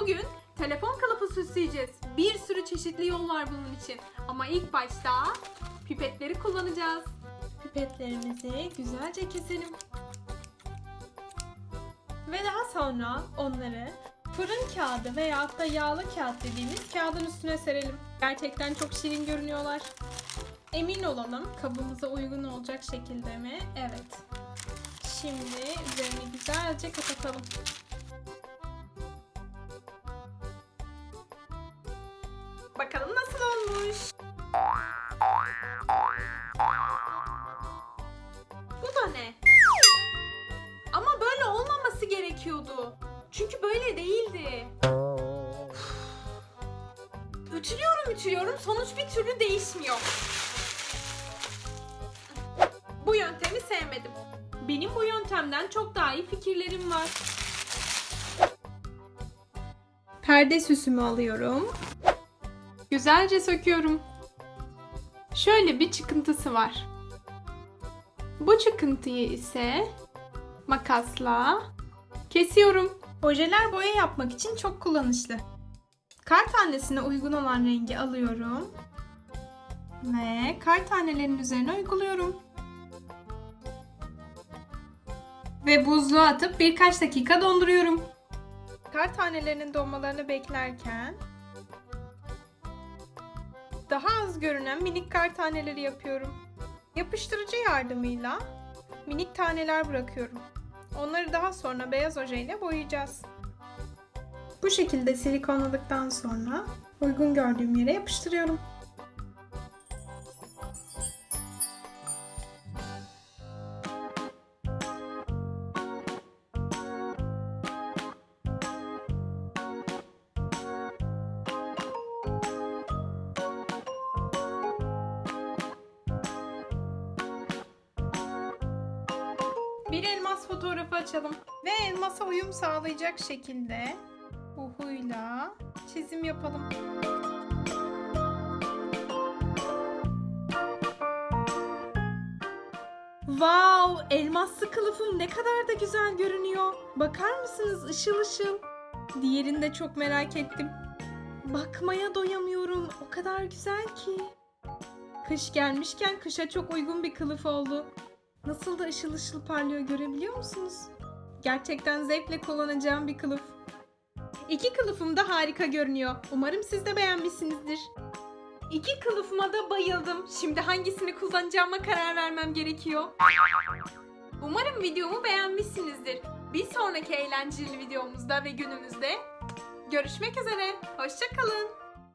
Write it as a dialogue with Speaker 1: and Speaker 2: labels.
Speaker 1: Bugün telefon kılıfı süsleyeceğiz. Bir sürü çeşitli yol var bunun için. Ama ilk başta pipetleri kullanacağız.
Speaker 2: Pipetlerimizi güzelce keselim. Ve daha sonra onları fırın kağıdı veya da yağlı kağıt dediğimiz kağıdın üstüne serelim. Gerçekten çok şirin görünüyorlar. Emin olalım kabımıza uygun olacak şekilde mi? Evet. Şimdi üzerini güzelce kapatalım.
Speaker 1: Bakalım nasıl olmuş. Bu da ne? Ama böyle olmaması gerekiyordu. Çünkü böyle değildi. Ütülüyorum ütülüyorum sonuç bir türlü değişmiyor. Bu yöntemi sevmedim.
Speaker 2: Benim bu yöntemden çok daha iyi fikirlerim var. Perde süsümü alıyorum. Güzelce söküyorum. Şöyle bir çıkıntısı var. Bu çıkıntıyı ise makasla kesiyorum. Ojeler boya yapmak için çok kullanışlı. Kar tanesine uygun olan rengi alıyorum. Ve kar tanelerinin üzerine uyguluyorum. Ve buzluğa atıp birkaç dakika donduruyorum. Kar tanelerinin donmalarını beklerken daha az görünen minik kar taneleri yapıyorum. Yapıştırıcı yardımıyla minik taneler bırakıyorum. Onları daha sonra beyaz ojeyle boyayacağız. Bu şekilde silikonladıktan sonra uygun gördüğüm yere yapıştırıyorum. Bir elmas fotoğrafı açalım. Ve elmasa uyum sağlayacak şekilde uhuyla çizim yapalım. Wow, elmaslı kılıfım ne kadar da güzel görünüyor. Bakar mısınız ışıl ışıl? Diğerini de çok merak ettim. Bakmaya doyamıyorum. O kadar güzel ki. Kış gelmişken kışa çok uygun bir kılıf oldu. Nasıl da ışıl ışıl parlıyor görebiliyor musunuz? Gerçekten zevkle kullanacağım bir kılıf. İki kılıfım da harika görünüyor. Umarım siz de beğenmişsinizdir.
Speaker 1: İki kılıfıma da bayıldım. Şimdi hangisini kullanacağıma karar vermem gerekiyor. Umarım videomu beğenmişsinizdir. Bir sonraki eğlenceli videomuzda ve günümüzde görüşmek üzere. Hoşçakalın.